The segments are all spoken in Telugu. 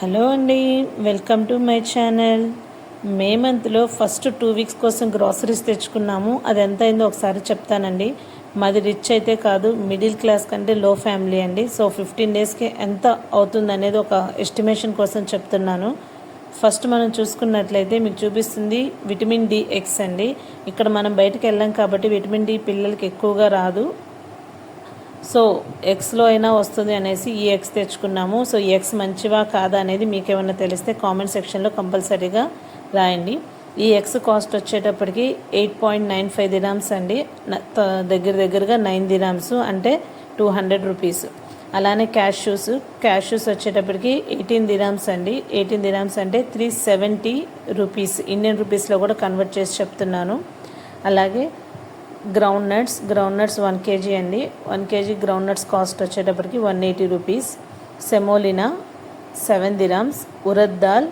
హలో అండి welcome to my channel. May మంత్లో ఫస్ట్ టూ వీక్స్ కోసం గ్రాసరీస్ తెచ్చుకున్నాము. అది ఎంత అయిందో ఒకసారి చెప్తానండి. మాది రిచ్ అయితే కాదు మిడిల్ క్లాస్ కంటే లో ఫ్యామిలీ అండి. సో ఫిఫ్టీన్ డేస్కి ఎంత అవుతుంది అనేది ఒక ఎస్టిమేషన్ కోసం చెప్తున్నాను. ఫస్ట్ మనం చూసుకున్నట్లయితే మీకు చూపిస్తుంది విటమిన్ డి ఎక్స్ అండి. ఇక్కడ మనం బయటకు వెళ్ళాం కాబట్టి విటమిన్ డి పిల్లలకి ఎక్కువగా రాదు. సో ఎక్స్లో అయినా వస్తుంది అనేసి ఈ ఎక్స్ తెచ్చుకున్నాము. సో ఈ ఎక్స్ మంచివా కాదా అనేది మీకు ఏమైనా తెలిస్తే కామెంట్ సెక్షన్లో కంపల్సరీగా రాయండి. ఈ ఎక్స్ కాస్ట్ వచ్చేటప్పటికి eight point nine five dirhams అండి. త- దగ్గర దగ్గరగా నైన్ దిరామ్స్ అంటే టూ హండ్రెడ్ రూపీస్. అలానే క్యాష్యూస్ క్యాష్యూస్ వచ్చేటప్పటికి ఎయిటీన్ దిరామ్స్ అండి. ఎయిటీన్ దిరామ్స్ అంటే త్రీ సెవెంటీ రూపీస్ ఇండియన్ రూపీస్లో కూడా కన్వర్ట్ చేసి చెప్తున్నాను. అలాగే ground nuts ground nuts one KG అండి. One KG ground nuts cost వచ్చేటప్పటికి one eighty rupees semolina seven dirhams urad dal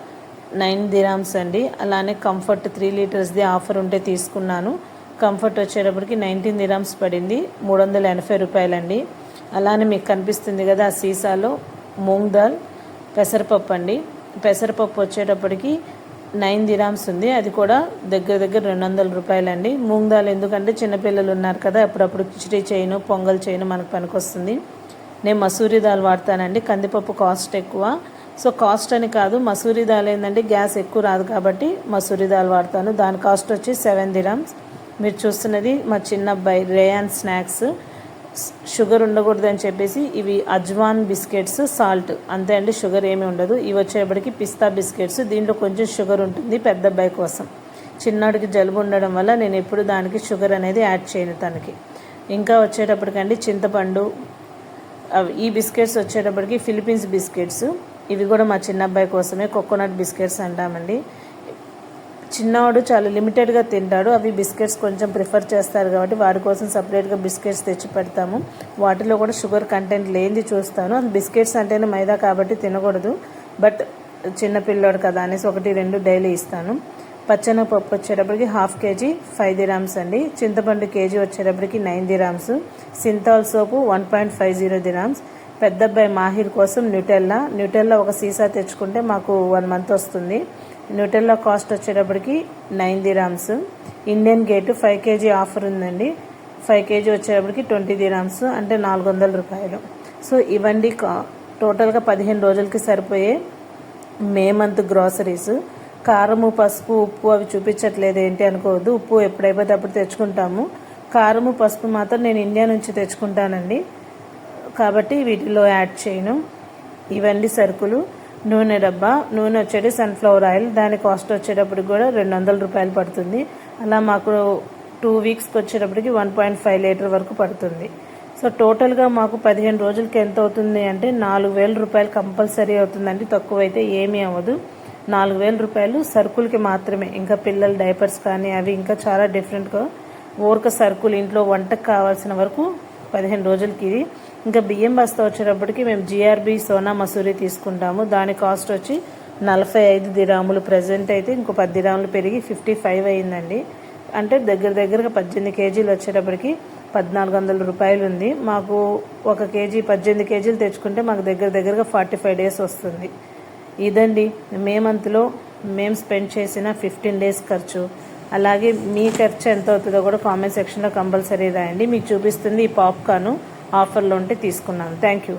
nine dirhams అండి. అలానే కంఫర్ట్ త్రీ లీటర్స్ది ఆఫర్ ఉంటే తీసుకున్నాను. కంఫర్ట్ వచ్చేటప్పటికి నైన్టీన్ దిరామ్స్ పడింది. మూడు వందల ఎనభై రూపాయలండి. అలానే మీకు కనిపిస్తుంది కదా ఆ సీసాలో మూంగ్ దాల్ పెసరపప్పు అండి. పెసరపప్పు వచ్చేటప్పటికి నైన్ దిరామ్స్ ఉంది. అది కూడా దగ్గర దగ్గర రెండు వందల రూపాయలండి. మూంగ్ దాల్ ఎందుకంటే చిన్నపిల్లలు ఉన్నారు కదా అప్పుడప్పుడు కిచడీ చేయను పొంగల్ చేయను మనకు పనికొస్తుంది. నేను మసూరి దాల్ వాడతానండి. కందిపప్పు కాస్ట్ ఎక్కువ. సో కాస్ట్ అని కాదు మసూరి దాల్ ఏంటంటే గ్యాస్ ఎక్కువ రాదు కాబట్టి మసూరి దాల్ వాడతాను. దాని కాస్ట్ వచ్చి సెవెన్ దిరామ్స్. మీరు చూస్తున్నది మా చిన్న అబ్బాయి రేయాన్ స్నాక్స్. షుగర్ ఉండకూడదని చెప్పేసి ఇవి అజ్వాన్ బిస్కెట్స్ సాల్ట్. అంతే అండి షుగర్ ఏమీ ఉండదు. ఇవి వచ్చేప్పటికి పిస్తా బిస్కెట్స్. దీంట్లో కొంచెం షుగర్ ఉంటుంది పెద్ద అబ్బాయి కోసం. చిన్నాడికి జలుబు ఉండడం వల్ల నేను ఎప్పుడు దానికి షుగర్ అనేది యాడ్ చేయను తనకి. ఇంకా వచ్చేటప్పటికండి చింతపండు. ఈ బిస్కెట్స్ వచ్చేటప్పటికి ఫిలిపీన్స్ బిస్కెట్స్. ఇవి కూడా మా చిన్న అబ్బాయి కోసమే కోకోనట్ బిస్కెట్స్ అంటామండి. చిన్నవాడు చాలా లిమిటెడ్గా తింటాడు. అవి బిస్కెట్స్ కొంచెం ప్రిఫర్ చేస్తారు కాబట్టి వాడి కోసం సపరేట్గా బిస్కెట్స్ తెచ్చి పెడతాము. వాటిలో కూడా షుగర్ కంటెంట్ లేనిది చూస్తాను. అది బిస్కెట్స్ అంటేనే మైదా కాబట్టి తినకూడదు. బట్ చిన్నపిల్లోడు కదా అనేసి ఒకటి రెండు డైలీ ఇస్తాను. పచ్చనపప్పు వచ్చేటప్పటికి హాఫ్ కేజీ ఫైవ్ దిరామ్స్ అండి. చింతపండు కేజీ వచ్చేటప్పటికి nine dirhams. Cinthol soap one point five zero dirhams. పెద్దబ్బాయి Mahir కోసం న్యూటెల్లా. న్యూటెల్లా ఒక సీసా తెచ్చుకుంటే మాకు వన్ మంత్ వస్తుంది. న్యూటెల్లా కాస్ట్ వచ్చేటప్పటికి nine dirhams Indian gate five KG offer ఉందండి. ఫైవ్ కేజీ వచ్చేటప్పటికి ట్వంటీ దిరామ్స్ అంటే నాలుగు వందల రూపాయలు. సో ఇవన్నీ కా- టోటల్గా పదిహేను రోజులకి సరిపోయే మే మంత్ గ్రాసరీస్ కారము పసుపు ఉప్పు అవి చూపించట్లేదు ఏంటి అనుకోవద్దు. ఉప్పు ఎప్పుడైపోతే అప్పుడు తెచ్చుకుంటాము. కారము పసుపు మాత్రం నేను ఇండియా నుంచి తెచ్చుకుంటానండి. కాబట్టి వీటిలో యాడ్ చేయను. ఇవన్నీ సరుకులు. నూనె డబ్బా నూనె వచ్చేటి సన్ఫ్లవర్ ఆయిల్ దాని కాస్ట్ వచ్చేటప్పటికి కూడా రెండు వందల రూపాయలు పడుతుంది. అలా మాకు టూ వీక్స్కి వచ్చేటప్పటికి వన్ పాయింట్ ఫైవ్ లీటర్ వరకు పడుతుంది. సో టోటల్గా మాకు పదిహేను రోజులకి ఎంత అవుతుంది అంటే నాలుగు వేల రూపాయలు కంపల్సరీ అవుతుందండి. తక్కువ అయితే ఏమీ అవ్వదు. నాలుగు వేల రూపాయలు సరుకులకి మాత్రమే. ఇంకా పిల్లల డైపర్స్ కానీ అవి ఇంకా చాలా డిఫరెంట్గా ఊరక సరుకులు ఇంట్లో వంటకు కావాల్సిన వరకు పదిహేను రోజులకి ఇది. ఇంకా బియ్యం బస్తా వచ్చేటప్పటికి మేము జిఆర్బి సోనా మసూరి తీసుకుంటాము. దాని కాస్ట్ వచ్చి నలభై ఐదు దిరాములు. ప్రజెంట్ అయితే ఇంకో పది దిరాములు పెరిగి ఫిఫ్టీ ఫైవ్ అయిందండి. అంటే దగ్గర దగ్గరగా పద్దెనిమిది కేజీలు వచ్చేటప్పటికి పద్నాలుగు వందల రూపాయలు ఉంది. మాకు ఒక కేజీ పద్దెనిమిది కేజీలు తెచ్చుకుంటే మాకు దగ్గర దగ్గరగా ఫార్టీ ఫైవ్ డేస్ వస్తుంది. ఇదండి మే మంత్లో మేము స్పెండ్ చేసిన ఫిఫ్టీన్ డేస్ ఖర్చు. అలాగే మీ ఖర్చు ఎంత అవుతుందో కూడా కామెంట్ సెక్షన్లో కంపల్సరీ రాయండి. మీకు చూపిస్తుంది ఈ పాప్కార్న్. ఆఫర్లో ఉంటే తీసుకున్నాను. Thank you.